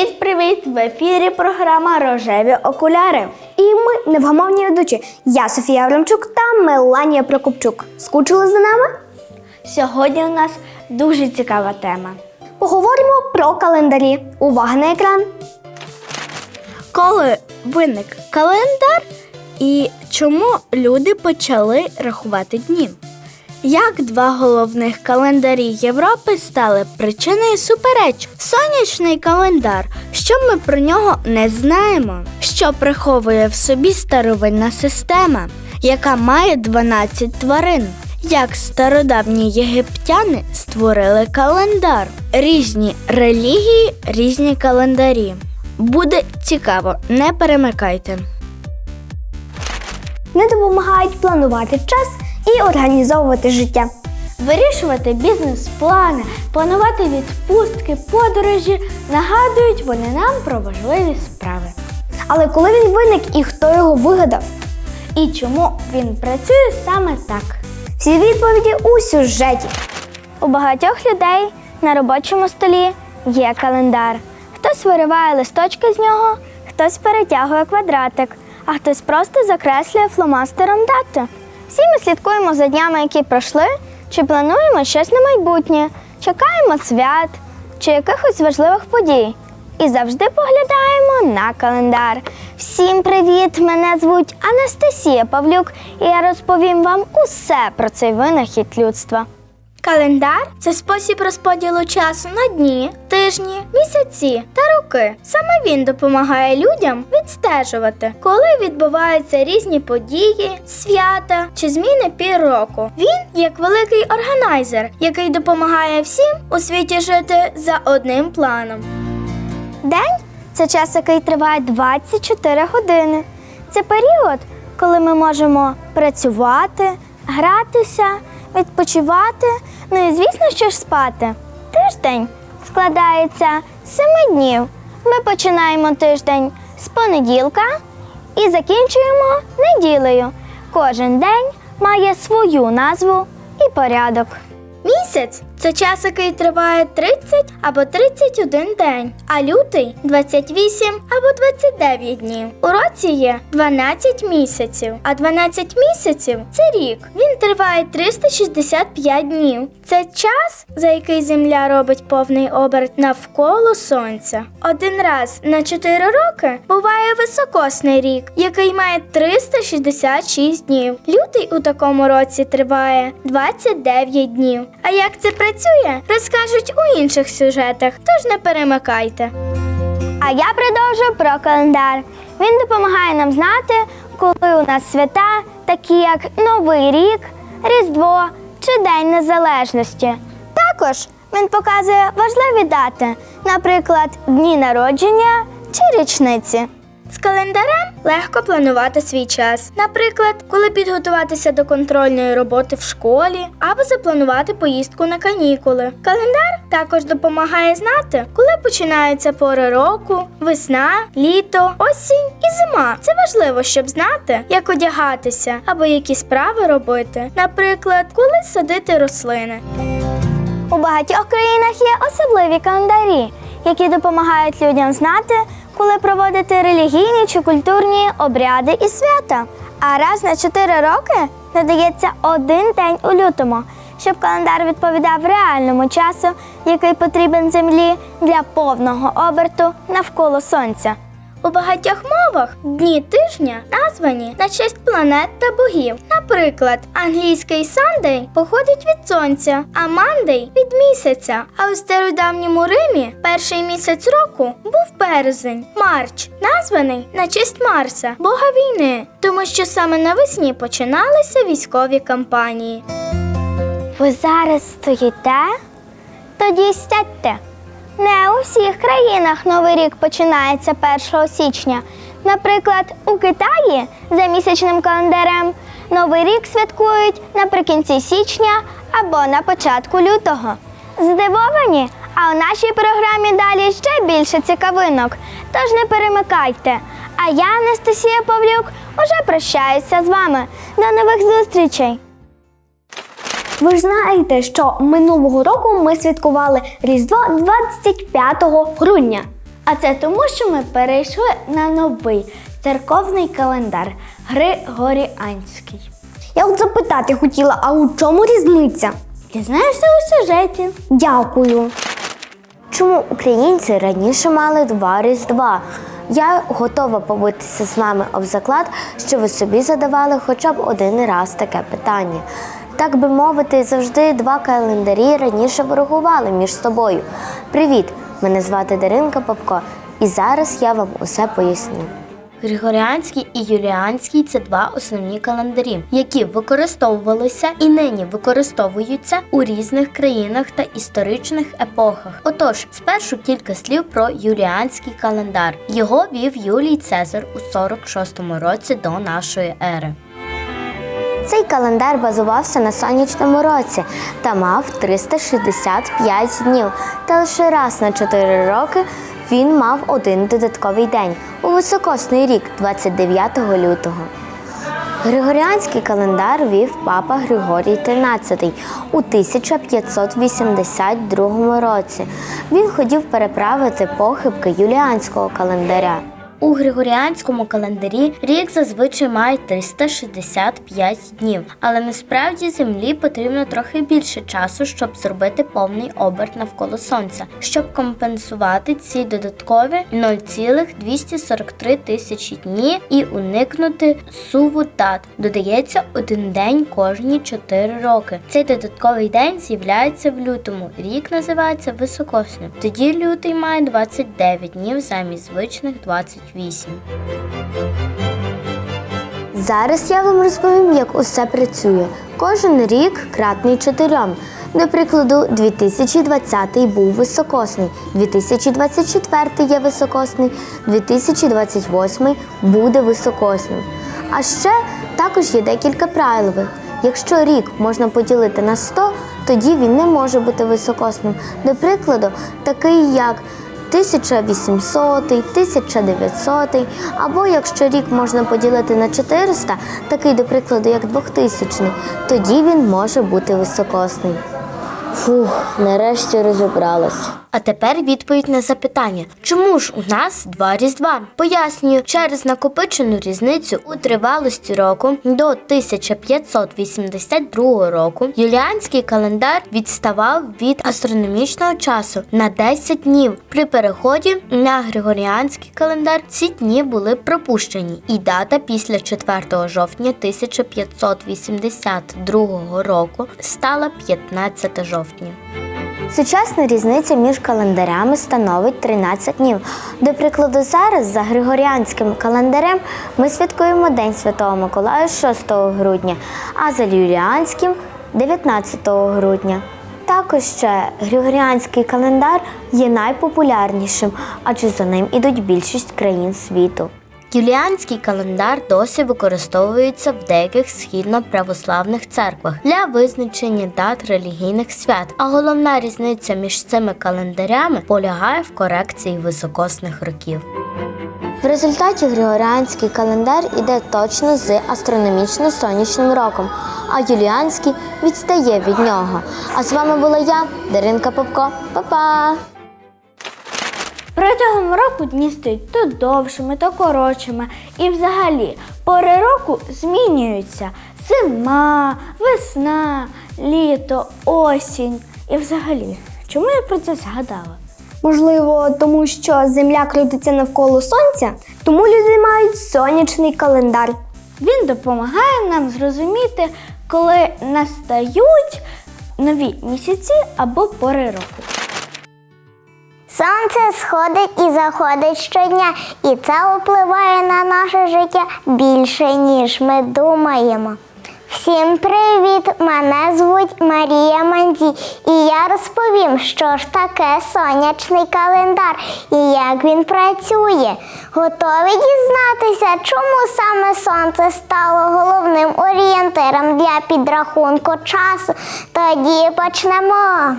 Привіт-привіт! В ефірі програма Рожеві окуляри. І ми невгамовні ведучі. Я Софія Аврамчук та Меланія Прокопчук. Скучили за нами? Сьогодні у нас дуже цікава тема. Поговоримо про календарі. Увага на екран. Коли виник календар і чому люди почали рахувати дні? Як два головних календарі Європи стали причиною супереч? Сонячний календар. Що ми про нього не знаємо? Що приховує в собі старовинна система, яка має 12 тварин? Як стародавні єгиптяни створили календар? Різні релігії, різні календарі. Буде цікаво, не перемикайте. Не допомагають планувати час і організовувати життя. Вирішувати бізнес-плани, планувати відпустки, подорожі, нагадують вони нам про важливі справи. Але коли він виник і хто його вигадав? І чому він працює саме так? Всі відповіді у сюжеті. У багатьох людей на робочому столі є календар. Хтось вириває листочки з нього, хтось перетягує квадратик, а хтось просто закреслює фломастером дату. Всі ми слідкуємо за днями, які пройшли, чи плануємо щось на майбутнє, чекаємо свят чи якихось важливих подій. І завжди поглядаємо на календар. Всім привіт! Мене звуть Анастасія Павлюк, і я розповім вам усе про цей винахід людства. Календар це спосіб розподілу часу на дні, тижні, місяці та роки. Саме він допомагає людям відстежувати, коли відбуваються різні події, свята чи зміни пір року. Він як великий органайзер, який допомагає всім у світі жити за одним планом. День це час, який триває 24 години. Це період, коли ми можемо працювати, гратися, відпочивати, ну і звісно, що ж спати. Тиждень складається з семи днів. Ми починаємо тиждень з понеділка і закінчуємо неділею. Кожен день має свою назву і порядок. Місяць це час, який триває 30 або 31 день, а лютий 28 або 29 днів. У році є 12 місяців, а 12 місяців це рік. Він триває 365 днів. Це час, за який Земля робить повний оберт навколо сонця. Один раз на 4 роки буває високосний рік, який має 366 днів. Лютий у такому році триває 29 днів. А як це працює, розкажуть у інших сюжетах, тож не перемикайте. А я продовжу про календар. Він допомагає нам знати, коли у нас свята, такі як Новий рік, Різдво чи День Незалежності. Також він показує важливі дати, наприклад, дні народження чи річниці. З календарем легко планувати свій час. Наприклад, коли підготуватися до контрольної роботи в школі або запланувати поїздку на канікули. Календар також допомагає знати, коли починаються пори року, весна, літо, осінь і зима. Це важливо, щоб знати, як одягатися або які справи робити. Наприклад, коли садити рослини. У багатьох країнах є особливі календарі, які допомагають людям знати, коли проводити релігійні чи культурні обряди і свята. А раз на 4 роки надається один день у лютому, щоб календар відповідав реальному часу, який потрібен землі для повного оберту навколо сонця. У багатьох мовах дні тижня названі на честь планет та богів. Наприклад, англійський Сандей походить від сонця, а Мандей від місяця. А у стародавньому Римі перший місяць року був березень, Марч, названий на честь Марса, бога війни, тому що саме навесні починалися військові кампанії. Ви зараз стоїте? Тоді сядьте. Не у всіх країнах Новий рік починається 1 січня. Наприклад, у Китаї за місячним календарем Новий рік святкують наприкінці січня або на початку лютого. Здивовані? А у нашій програмі далі ще більше цікавинок. Тож не перемикайте. А я, Анастасія Павлюк, уже прощаюся з вами. До нових зустрічей! Ви ж знаєте, що минулого року ми святкували Різдво 25 грудня. А це тому, що ми перейшли на новий церковний календар Григоріанський. Я от запитати хотіла, а у чому різниця? Дізнаєшся у сюжеті. Дякую. Чому українці раніше мали два різдва? Я готова побитися з вами об заклад, що ви собі задавали хоча б один раз таке питання. Так би мовити, завжди два календарі раніше ворогували між собою. Привіт! Мене звати Даринка Попко, і зараз я вам усе поясню. Григоріанський і Юліанський це два основні календарі, які використовувалися і нині використовуються у різних країнах та історичних епохах. Отож, спершу кілька слів про юліанський календар. Його вів Юлій Цезар у 46-му році до нашої ери. Цей календар базувався на сонячному році та мав 365 днів. Та лише раз на 4 роки він мав один додатковий день у високосний рік, 29 лютого. Григоріанський календар вів папа Григорій XIII у 1582 році. Він хотів переправити похибки юліанського календаря. У григоріанському календарі рік зазвичай має 365 днів, але насправді землі потрібно трохи більше часу, щоб зробити повний оберт навколо сонця, щоб компенсувати ці додаткові 0,243 тисячі дні і уникнути суву дат. Додається один день кожні 4 роки. Цей додатковий день з'являється в лютому. Рік називається високосним. Тоді лютий має 29 днів замість звичних 28. Зараз я вам розповім, як усе працює. Кожен рік кратний чотирьом. До прикладу, 2020 був високосний, 2024 є високосний, 2028 буде високосним. А ще також є декілька правил. Якщо рік можна поділити на 100, тоді він не може бути високосним. До прикладу, такий як 1800, 1900, або якщо рік можна поділити на 400, такий, до прикладу, як 2000, тоді він може бути високосний. Фух, нарешті розібралась. А тепер відповідь на запитання: чому ж у нас два різдва? Пояснюю, через накопичену різницю у тривалості року до 1582 року юліанський календар відставав від астрономічного часу на 10 днів. При переході на григоріанський календар ці дні були пропущені, і дата після 4 жовтня 1582 року стала 15 жовтня. Сучасна різниця між календарями становить 13 днів. До прикладу, зараз за григоріанським календарем ми святкуємо День Святого Миколая 6 грудня, а за юліанським 19 грудня. Також ще григоріанський календар є найпопулярнішим, адже за ним ідуть більшість країн світу. Юліанський календар досі використовується в деяких східно-православних церквах для визначення дат релігійних свят. А головна різниця між цими календарями полягає в корекції високосних років. В результаті Григоріанський календар іде точно з астрономічно-сонячним роком, а Юліанський відстає від нього. А з вами була я, Даринка Попко. Па-па! Протягом року дні стають то довшими, то коротшими. І взагалі пори року змінюються: зима, весна, літо, осінь. І взагалі, чому я про це згадала? Можливо, тому що Земля крутиться навколо сонця, тому люди мають сонячний календар. Він допомагає нам зрозуміти, коли настають нові місяці або пори року. Сонце сходить і заходить щодня, і це впливає на наше життя більше, ніж ми думаємо. Всім привіт! Мене звуть Марія Манді, і я розповім, що ж таке сонячний календар і як він працює. Готові дізнатися, чому саме сонце стало головним орієнтиром для підрахунку часу? Тоді почнемо.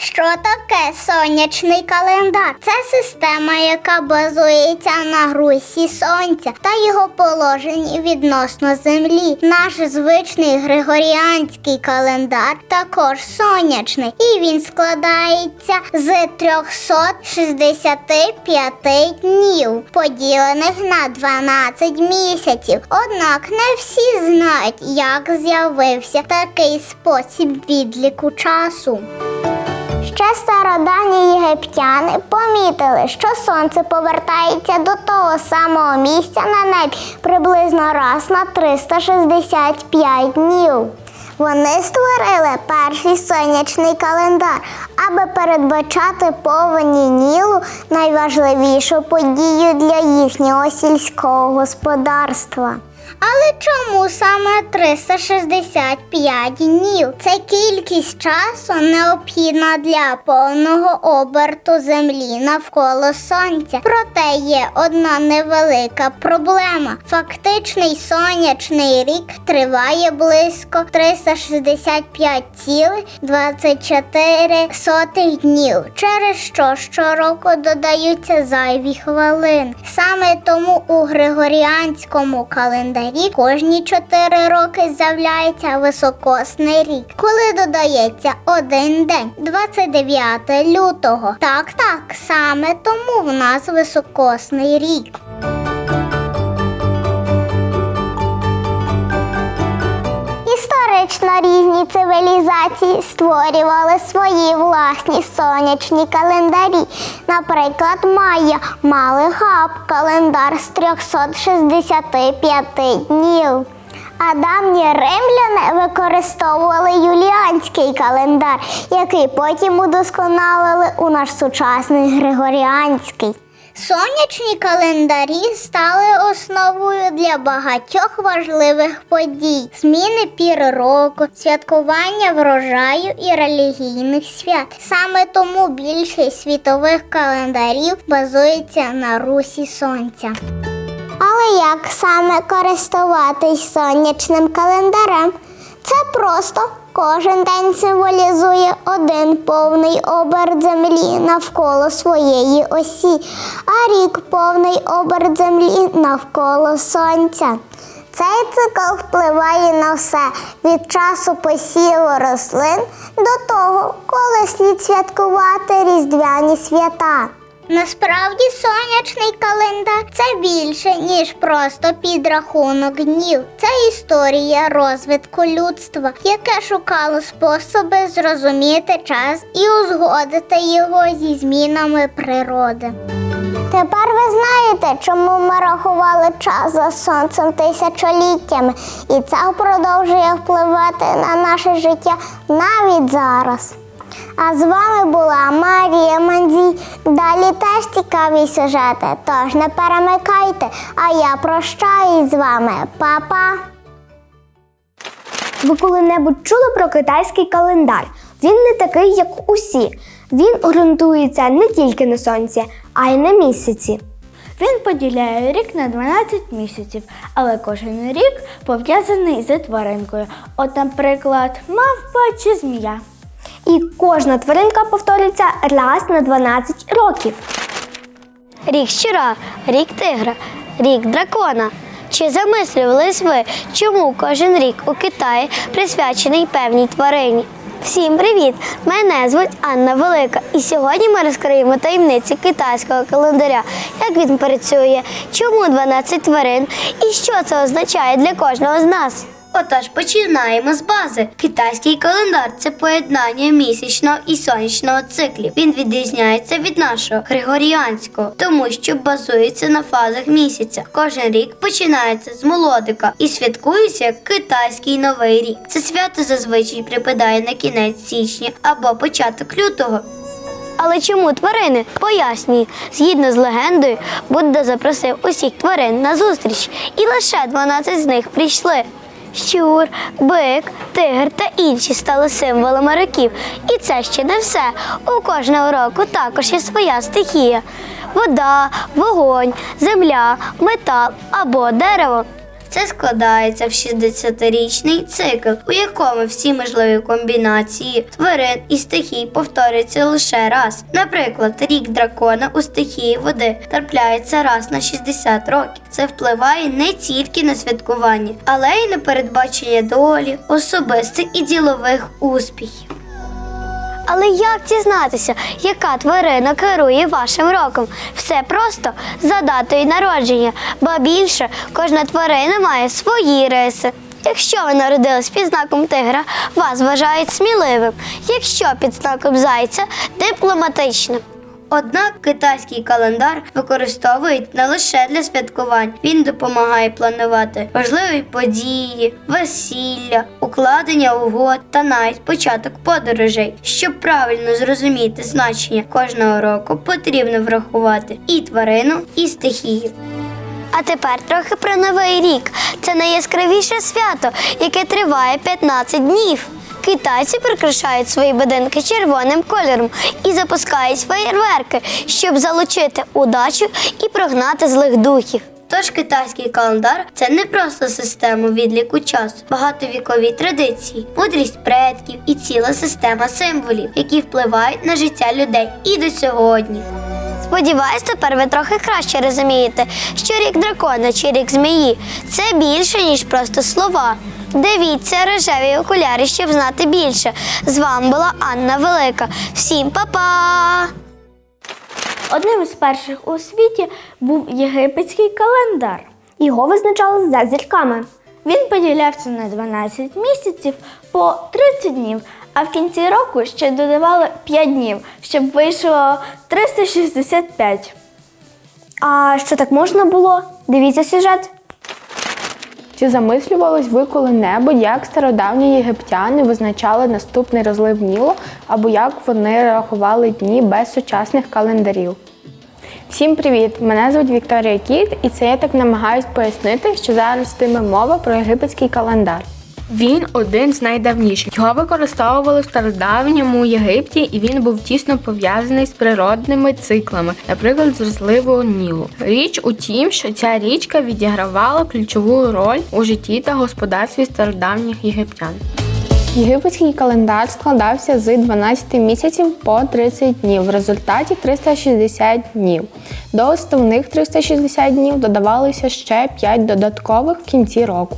Що таке сонячний календар? Це система, яка базується на русі сонця та його положенні відносно землі. Наш звичний григоріанський календар також сонячний, і він складається з 365 днів, поділених на 12 місяців. Однак не всі знають, як з'явився такий спосіб відліку часу. Ще стародавні єгиптяни помітили, що сонце повертається до того самого місця на небі приблизно раз на 365 днів. Вони створили перший сонячний календар, аби передбачати повені Нілу найважливішу подію для їхнього сільського господарства. Але чому саме 365 днів? Це кількість часу необхідна для повного оберту землі навколо сонця. Проте є одна невелика проблема. Фактичний сонячний рік триває близько 365,24 днів, через що щороку додаються зайві хвилини. Саме тому у Григоріанському календарі кожні 4 роки з'являється високосний рік, коли додається один день 29 лютого. Так, так, саме тому в нас високосний рік. Історично різні цивілізації створювали свої власні сонячні календарі. Наприклад, Майя мали габ календар з 365 днів. А давні римляни використовували юліанський календар, який потім удосконалили у наш сучасний Григоріанський. Сонячні календарі стали основою для багатьох важливих подій: зміни пір року, святкування врожаю і релігійних свят. Саме тому більшість світових календарів базується на русі сонця. Але як саме користуватись сонячним календарем? Це просто кожен день символізує один повний оберт землі навколо своєї осі, а рік повний оберт землі навколо сонця. Цей цикл впливає на все від часу посіву рослин до того, коли слід святкувати різдвяні свята. Насправді сонячний календар це більше, ніж просто підрахунок днів. Це історія розвитку людства, яке шукало способи зрозуміти час і узгодити його зі змінами природи. Тепер ви знаєте, чому ми рахували час за сонцем тисячоліттями, і це продовжує впливати на наше життя навіть зараз. А з вами була Марія Мандзій. Далі теж цікаві сюжети, тож не перемикайте. А я прощаюсь з вами. Па-па! Ви коли-небудь чули про китайський календар? Він не такий, як усі. Він орієнтується не тільки на сонці, а й на місяці. Він поділяє рік на 12 місяців, але кожен рік пов'язаний з тваринкою. От, наприклад, мавпа чи змія. І кожна тваринка повторюється раз на 12 років. Рік щура, рік тигра, рік дракона. Чи замислювались ви, чому кожен рік у Китаї присвячений певній тварині? Всім привіт! Мене звуть Анна Велика, і сьогодні ми розкриємо таємниці китайського календаря, як він працює, чому 12 тварин і що це означає для кожного з нас. Отож, починаємо з бази. Китайський календар це поєднання місячного і сонячного циклів. Він відрізняється від нашого григоріанського, тому що базується на фазах місяця. Кожен рік починається з молодика і святкується як китайський новий рік. Це свято зазвичай припадає на кінець січня або початок лютого. Але чому тварини? Пояснюю. Згідно з легендою, Будда запросив усіх тварин на зустріч, і лише 12 з них прийшли. Щур, бик, тигр та інші стали символами років. І це ще не все. У кожного року також є своя стихія: вода, вогонь, земля, метал або дерево. Це складається в 60-річний цикл, у якому всі можливі комбінації тварин і стихій повторюються лише раз. Наприклад, рік дракона у стихії води трапляється раз на 60 років. Це впливає не тільки на святкування, але й на передбачення долі, особистих і ділових успіхів. Але як дізнатися, яка тварина керує вашим роком? Все просто за датою народження, ба більше кожна тварина має свої риси. Якщо ви народились під знаком тигра, вас вважають сміливим. Якщо під знаком зайця дипломатичним. Однак китайський календар використовують не лише для святкувань. Він допомагає планувати важливі події, весілля, укладення угод та навіть початок подорожей. Щоб правильно зрозуміти значення кожного року, потрібно врахувати і тварину, і стихію. А тепер трохи про новий рік. Це найяскравіше свято, яке триває 15 днів. Китайці прикрашають свої будинки червоним кольором і запускають феєрверки, щоб залучити удачу і прогнати злих духів. Тож китайський календар це не просто система відліку часу, багатовікові традиції, мудрість предків і ціла система символів, які впливають на життя людей і до сьогодні. Сподіваюсь, тепер ви трохи краще розумієте, що рік дракона чи рік змії це більше, ніж просто слова. Дивіться рожеві окуляри, щоб знати більше. З вами була Анна Велика. Всім па-па! Одним із перших у світі був єгипетський календар. Його визначали за зірками. Він поділявся на 12 місяців по 30 днів, а в кінці року ще додавали 5 днів, щоб вийшло 365. А що так можна було? Дивіться сюжет. Чи замислювались ви коли-небудь, як стародавні єгиптяни визначали наступний розлив Нілу, або як вони рахували дні без сучасних календарів? Всім привіт! Мене звуть Вікторія Кіт, і це я так намагаюсь пояснити, що зараз йтиме мова про єгипетський календар. Він один з найдавніших. Його використовували в стародавньому Єгипті, і він був тісно пов'язаний з природними циклами, наприклад, з розливу Нілу. Річ у тім, що ця річка відігравала ключову роль у житті та господарстві стародавніх єгиптян. Єгипетський календар складався з 12 місяців по 30 днів, в результаті 360 днів. До основних 360 днів додавалося ще 5 додаткових в кінці року.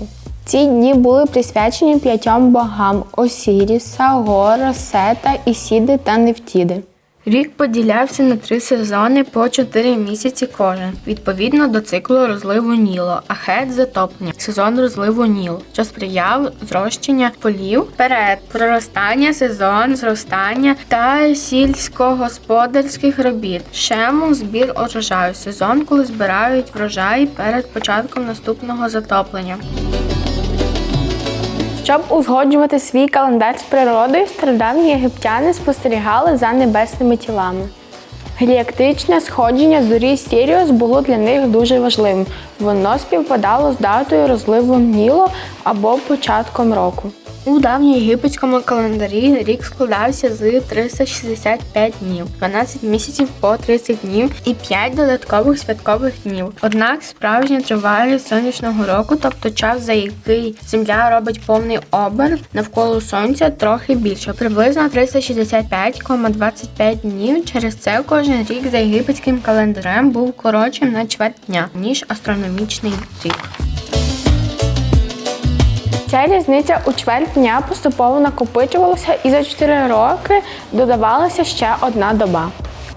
Ці дні були присвячені п'ятьом богам Осіріса, Гора, Сета, Ісіди та Нефтіди. Рік поділявся на три сезони по 4 місяці кожен, відповідно до циклу розливу Нілу, ахет затоплення, сезон розливу Нілу, що сприяв зрощення полів, перед проростання, сезон зростання та сільськогосподарських робіт, шему збір урожаю, сезон, коли збирають врожай перед початком наступного затоплення. Щоб узгоджувати свій календар з природою, стародавні єгиптяни спостерігали за небесними тілами. Геліактичне сходження зорі Сіріус було для них дуже важливим. Воно співпадало з датою розливу Нілу або початком року. У давньоєгипетському календарі рік складався з 365 днів, 12 місяців по 30 днів і 5 додаткових святкових днів. Однак справжня тривалість сонячного року, тобто час, за який Земля робить повний оберт навколо сонця, трохи більше, приблизно 365,25 днів. Через це кожен рік за єгипетським календарем був коротшим на чверть дня, ніж астрономічний рік. Ця різниця у чверть дня поступово накопичувалася і за 4 роки додавалася ще одна доба.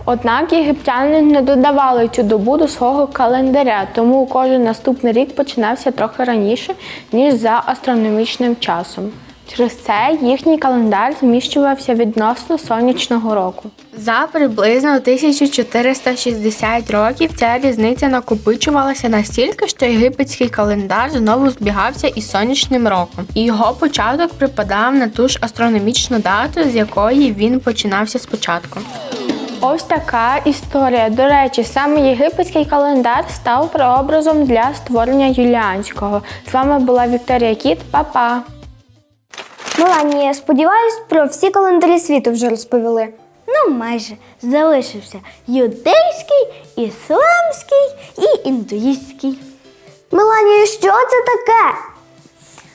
Однак єгиптяни не додавали цю добу до свого календаря, тому кожен наступний рік починався трохи раніше, ніж за астрономічним часом. Через це їхній календар зміщувався відносно сонячного року. За приблизно 1460 років ця різниця накопичувалася настільки, що єгипетський календар знову збігався із сонячним роком, і його початок припадав на ту ж астрономічну дату, з якої він починався спочатку. Ось така історія. До речі, саме єгипетський календар став прообразом для створення юліанського. З вами була Вікторія Кіт. Па-па! Меланія, сподіваюсь, про всі календарі світу вже розповіли. Ну, майже залишився юдейський, ісламський і індуїстський. Меланія, що це таке?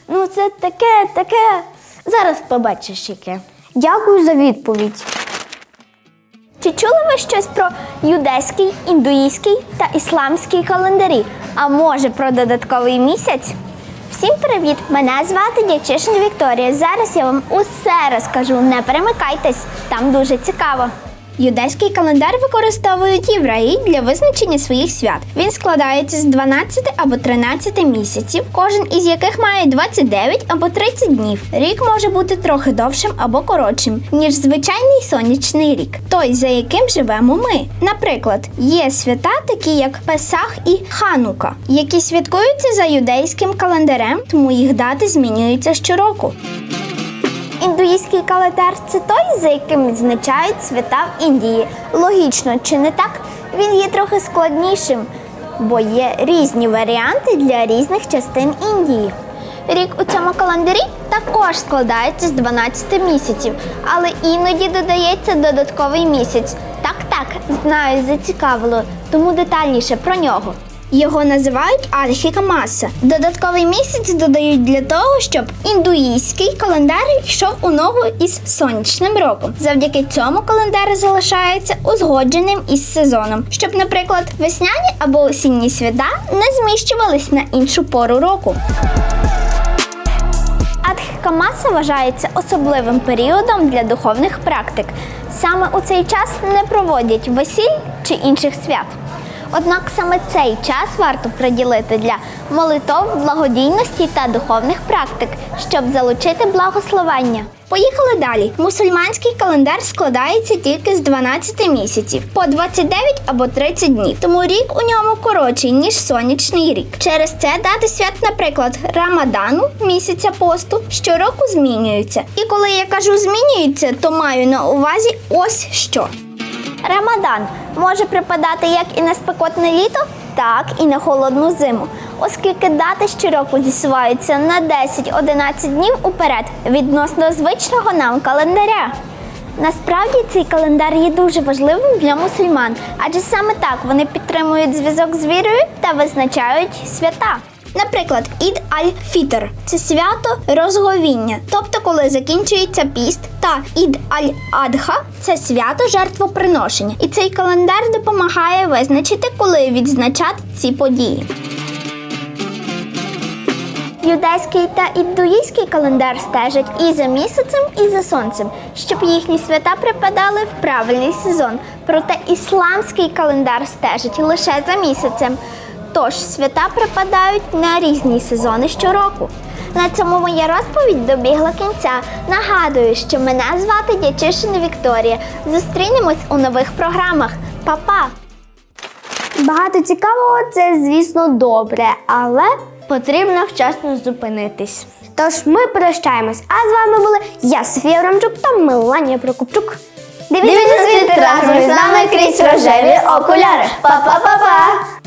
Ну, це таке, таке. Зараз побачиш яке. Дякую за відповідь. Чи чули ви щось про юдейський, індуїзький та ісламський календарі? А може про додатковий місяць? Всім привіт! Мене звати Дячишин Вікторія. Зараз я вам усе розкажу. Не перемикайтесь, там дуже цікаво. Юдейський календар використовують євреї для визначення своїх свят. Він складається з 12 або 13 місяців, кожен із яких має 29 або 30 днів. Рік може бути трохи довшим або коротшим, ніж звичайний сонячний рік, той, за яким живемо ми. Наприклад, є свята, такі як Песах і Ханука, які святкуються за юдейським календарем, тому їх дати змінюються щороку. Індуїзький календар це той, за яким відзначають свята в Індії. Логічно, чи не так? Він є трохи складнішим, бо є різні варіанти для різних частин Індії. Рік у цьому календарі також складається з 12 місяців, але іноді додається додатковий місяць. Так, так, знаю, зацікавило, тому детальніше про нього. Його називають Адхікамаса. Додатковий місяць додають для того, щоб індуїзький календар йшов у ногу із сонячним роком. Завдяки цьому календар залишається узгодженим із сезоном, щоб, наприклад, весняні або осінні свята не зміщувались на іншу пору року. Адхікамаса вважається особливим періодом для духовних практик. Саме у цей час не проводять весіль чи інших свят. Однак саме цей час варто приділити для молитов, благодійності та духовних практик, щоб залучити благословення. Поїхали далі. Мусульманський календар складається тільки з 12 місяців по 29 або 30 днів. Тому рік у ньому коротший ніж сонячний рік. Через це дати свят, наприклад, Рамадану, місяця посту, щороку змінюються. І коли я кажу змінюються, то маю на увазі ось що. Рамадан може припадати як і на спекотне літо, так і на холодну зиму, оскільки дати щороку зісуваються на 10-11 днів уперед відносно звичного нам календаря. Насправді цей календар є дуже важливим для мусульман, адже саме так вони підтримують зв'язок з вірою та визначають свята. Наприклад, Ід аль-Фітр це свято розговіння, тобто коли закінчується піст, та Ід аль-Адха це свято жертвоприношення. І цей календар допомагає визначити, коли відзначати ці події. Юдейський та індуїзький календар стежать і за місяцем, і за сонцем, щоб їхні свята припадали в правильний сезон. Проте ісламський календар стежить лише за місяцем. Тож свята припадають на різні сезони щороку. На цьому моя розповідь добігла кінця. Нагадую, що мене звати Дячишина Вікторія. Зустрінемось у нових програмах. Па-па! Багато цікавого це, звісно, добре, але Потрібно вчасно зупинитись. тож ми прощаємось. А з вами були я, Софія Ромчук та Меланія Прокопчук. Дивіться світ разом з нами крізь рожеві окуляри. Па-па-па-па!